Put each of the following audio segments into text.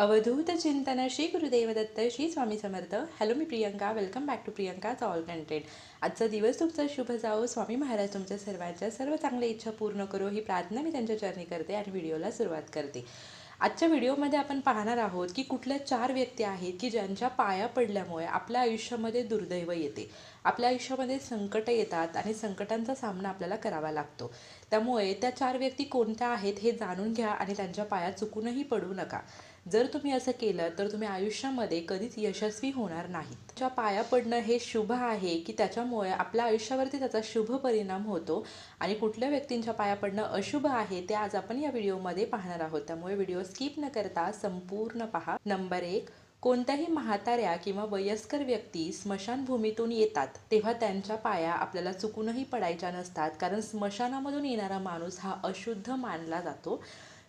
अवधूत चिंतन श्री गुरुदेवदत्त श्री स्वामी समर्थ. हॅलो मी Priyanka. Welcome back to प्रियंकाच ऑल कंटेंट आजचा दिवस तुमचा शुभ जाओ स्वामी महाराज तुमच्या सर्वांच्या सर्व चांगल्या इच्छा पूर्ण करो. ही प्रार्थना मी त्यांच्या चरणी करते आणि व्हिडिओला सुरुवात करते. आजच्या व्हिडिओमध्ये आपण पाहणार आहोत की कुठल्या चार व्यक्ती आहेत की ज्यांच्या पाया पडल्यामुळे आपल्या आयुष्यामध्ये दुर्दैव येते. आपल्या आयुष्यामध्ये संकट येतात आणि संकटांचा सामना आपल्याला करावा लागतो. त्यामुळे त्या चार व्यक्ती कोणत्या आहेत हे जाणून घ्या आणि त्यांच्या पाया चुकूनही पडू नका. जर तुम्ही असं केलं तर तुम्ही आयुष्यामध्ये कधीच यशस्वी होणार नाहीत. त्याच्या पाया पडणं हे शुभ आहे की त्याच्यामुळे आपल्या आयुष्यावरती त्याचा शुभ परिणाम होतो आणि कुठल्या व्यक्तींच्या पाया पडणं अशुभ आहे ते आज आपण या व्हिडिओमध्ये पाहणार आहोत. त्यामुळे व्हिडिओ स्किप न करता संपूर्ण पहा. नंबर एक कोणत्याही म्हाताऱ्या किंवा वयस्कर व्यक्ती स्मशानभूमीतून येतात. तेव्हा त्यांच्या पाया आपल्याला चुकूनही पडायच्या नसतात कारण स्मशानामधून येणारा माणूस हा अशुद्ध मानला जातो.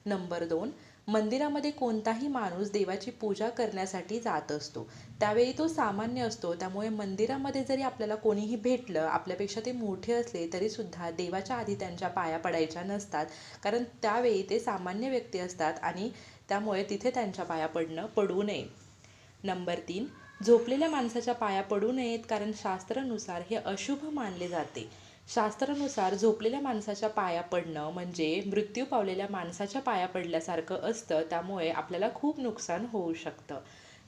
नंबर दोन मंदिरामध्ये कोणताही माणूस देवाची पूजा करण्यासाठी जात असतो. त्यावेळी तो सामान्य असतो. त्यामुळे मंदिरामध्ये जरी आपल्याला कोणीही भेटलं आपल्यापेक्षा ते मोठे असले तरीसुद्धा देवाच्या आधी त्यांच्या पाया पडायच्या नसतात. कारण त्यावेळी ते सामान्य व्यक्ती असतात आणि त्यामुळे तिथे त्यांच्या पाया पडणं पडू नये. नंबर तीन झोपलेल्या माणसाच्या पाया पडू नयेत कारण शास्त्रानुसार हे अशुभ मानले जाते. शास्त्रानुसार झोपलेल्या माणसाच्या पाया पडणं म्हणजे मृत्यू पावलेल्या माणसाच्या पाया पडल्यासारखं असतं त्यामुळे आपल्याला खूप नुकसान होऊ शकतं.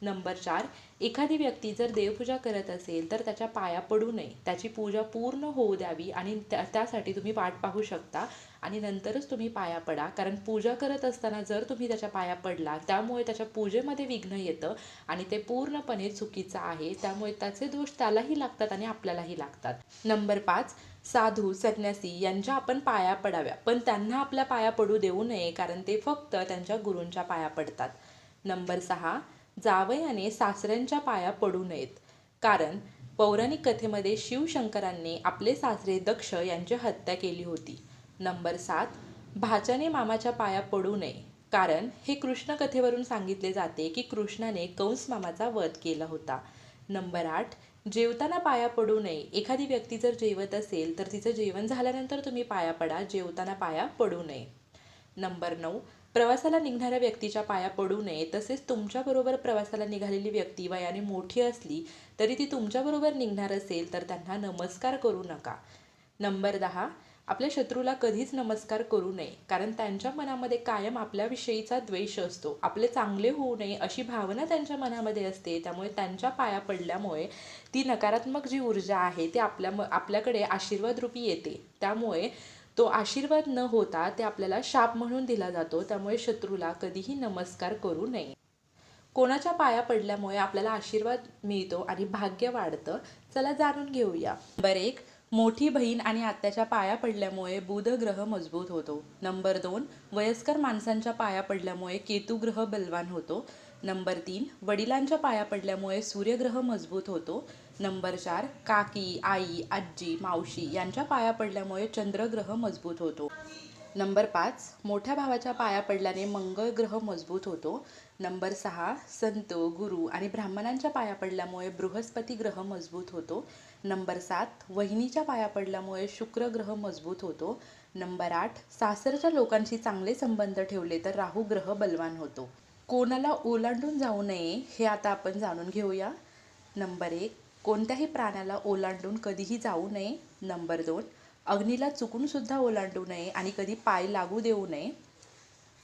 नंबर चार एखादी व्यक्ती जर देवपूजा करत असेल तर त्याच्या पाया पडू नये. त्याची पूजा पूर्ण होऊ द्यावी आणि त्या त्यासाठी तुम्ही वाट पाहू शकता आणि नंतरच तुम्ही पाया पडा. कारण पूजा करत असताना जर तुम्ही त्याच्या पाया पडला त्यामुळे त्याच्या पूजेमध्ये विघ्न येतं आणि ते पूर्णपणे चुकीचं आहे. त्यामुळे त्याचे दोष त्यालाही लागतात आणि आपल्यालाही लागतात. नंबर पाच साधू संन्यासी यांच्या आपण पाया पडाव्या. पण त्यांना आपल्या पाया पडू देऊ नये कारण ते फक्त त्यांच्या गुरूंच्या पाया पडतात. नंबर सहा जावयाने सासऱ्यांच्या पाया पडू नयेत. कारण पौराणिक कथेमध्ये शिवशंकरांनी आपले सासरे दक्ष यांची हत्या केली होती. नंबर सात भाच्याने मामाच्या पाया पडू नये. कारण हे कृष्ण कथेवरून सांगितले जाते की कृष्णाने कंस मामाचा वध केला होता. नंबर आठ जेवताना पाया पडू नये. एखादी व्यक्ती जर जेवत असेल तर तिचं जेवण झाल्यानंतर तुम्ही पाया पडा. जेवताना पाया पडू नये. नंबर नऊ प्रवासाला निघणाऱ्या व्यक्तीच्या पाया पडू नये तसेच तुमच्याबरोबर प्रवासाला निघालेली व्यक्ती वयाने मोठी असली तरी ती तुमच्याबरोबर निघणार असेल तर त्यांना नमस्कार करू नका. नंबर दहा आपल्या शत्रूला कधीच नमस्कार करू नये कारण त्यांच्या मनामध्ये कायम आपल्याविषयीचा द्वेष असतो. आपले चांगले होऊ नये अशी भावना त्यांच्या मनामध्ये असते त्यामुळे त्यांच्या पाया पडल्यामुळे ती नकारात्मक जी ऊर्जा आहे ती आपल्या आपल्याकडे आशीर्वाद रूपी येते. त्यामुळे तो आशीर्वाद न होता ते आपल्याला शाप म्हणून दिला जातो त्यामुळे शत्रूला कधीही नमस्कार करू नये. कोणाच्या पाया पडल्यामुळे आपल्याला आशीर्वाद मिळतो आणि भाग्य वाढतं चला जाणून घेऊया. नंबर एक मोठी बहीण आणि आत्याच्या पाया पडल्यामुळे बुध ग्रह मजबूत होतो. नंबर दोन वयस्कर माणसांच्या पाया पडल्यामुळे केतू ग्रह बलवान होतो. नंबर तीन वडिलांच्या पाया पडल्यामुळे सूर्यग्रह मजबूत होतो. नंबर चार काकी आई आजी मावशी यांच्या पाया पडल्यामुळे चंद्रग्रह मजबूत होतो. नंबर पाच मोठ्या भावाच्या पाया पडल्याने मंगळ ग्रह मजबूत होतो. नंबर सहा संत गुरु आणि ब्राह्मणांच्या पाया पडल्यामुळे बृहस्पती ग्रह मजबूत होतो. नंबर सात वहिनीच्या पाया पडल्यामुळे शुक्र ग्रह मजबूत होतो. नंबर आठ सासरच्या लोकांशी चांगले संबंध ठेवले तर राहू ग्रह बलवान होतो. कोणाला ओलांडून जाऊ नये हे आता आपण जाणून घेऊया. नंबर एक कोणत्याही प्राण्याला ओलांडून कधीही जाऊ नये. नंबर दोन अग्नीला चुकूनसुद्धा ओलांडू नये आणि कधी पाय लागू देऊ नये.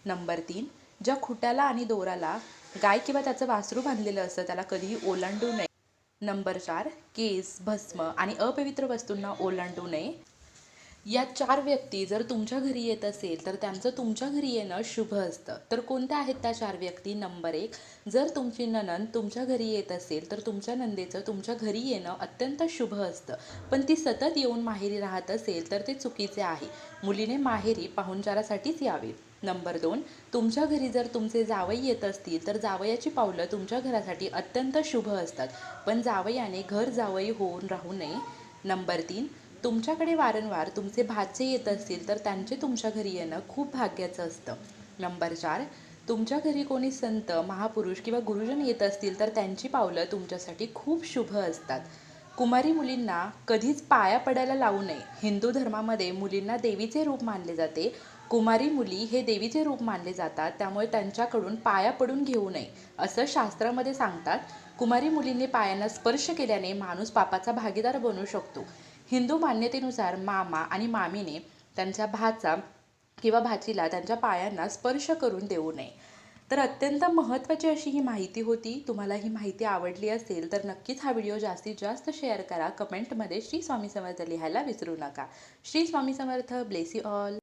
नंबर तीन ज्या खुट्याला आणि दोराला गाय किंवा त्याचं वासरू बांधलेलं असतं त्याला कधीही ओलांडू नये. नंबर चार केस भस्म आणि अपवित्र वस्तूंना ओलांडू नये. या चार व्यक्ती जर तुमच्या घरी येत असेल तर त्यांचं तुमच्या घरी येणं शुभ असतं. तर कोणत्या आहेत त्या चार व्यक्ती? नंबर एक जर तुमची ननन तुमच्या घरी येत असेल तर तुमच्या नंदेचं तुमच्या घरी येणं अत्यंत शुभ असतं. पण ती सतत येऊन माहेरी राहत असेल तर ते चुकीचे आहे. मुलीने माहेरी पाहुणचारासाठीच यावे. नंबर दोन तुमच्या घरी जर तुमचे जावई येत असतील तर जावयाची पावलं तुमच्या घरासाठी अत्यंत शुभ असतात. पण जावयाने घर जावई होऊन राहू नये. नंबर तीन तुमच्याकडे वारंवार तुमचे भाचे येत असतील तर त्यांचे तुमच्या घरी येणं खूप भाग्याचं असतं. नंबर चार तुमच्या घरी कोणी संत महापुरुष किंवा गुरुजन येत असतील तर त्यांची पावलं तुमच्यासाठी खूप शुभ असतात. कुमारी मुलींना कधीच पाया पडायला लावू नये. हिंदू धर्मामध्ये मुलींना देवीचे रूप मानले जाते. कुमारी मुली हे देवीचे रूप मानले जातात त्यामुळे त्यांच्याकडून पाया पडून घेऊ नये असं शास्त्रामध्ये सांगतात. कुमारी मुलींनी पायांना स्पर्श केल्याने माणूस पापाचा भागीदार बनू शकतो. हिंदू मान्यतेनुसार मामा आणि मामीने त्यांच्या भाचा किंवा भाचीला त्यांच्या पायांना स्पर्श करून देऊ नये. तर अत्यंत महत्त्वाची अशी ही माहिती होती. तुम्हाला ही माहिती आवडली असेल तर नक्कीच हा व्हिडिओ जास्तीत जास्त शेअर करा. कमेंटमध्ये श्री स्वामी समर्थ लिहायला विसरू नका. श्री स्वामी समर्थ. ब्लेसी ऑल.